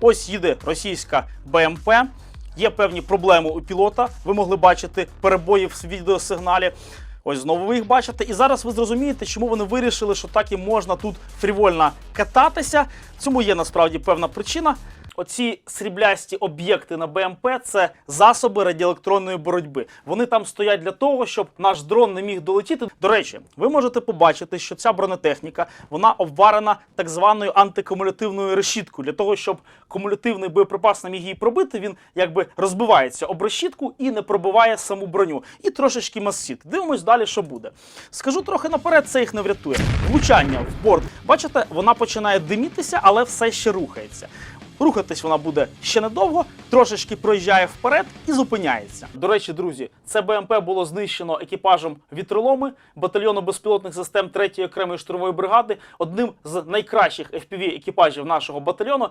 Ось їде російська БМП. Є певні проблеми у пілота. Ви могли бачити перебої в відеосигналі. Ось знову ви їх бачите. І зараз ви зрозумієте, чому вони вирішили, що так і можна тут фрівольно кататися. Цьому є насправді певна причина. Оці сріблясті об'єкти на БМП це засоби радіоелектронної боротьби. Вони там стоять для того, щоб наш дрон не міг долетіти. До речі, ви можете побачити, що ця бронетехніка вона обварена так званою антикумулятивною решіткою. Для того, щоб кумулятивний боєприпас не міг її пробити, він якби розбивається об решітку і не пробиває саму броню. І трошечки масіт. Дивимось далі, що буде. Скажу трохи наперед, це їх не врятує. Влучання в борт. Бачите, вона починає димітися, але все ще рухається. Рухатись вона буде ще недовго, трошечки проїжджає вперед і зупиняється. До речі, друзі, це БМП було знищено екіпажем вітроломи батальйону безпілотних систем 3-ї окремої штурмової бригади, одним з найкращих fpv екіпажів нашого батальйону.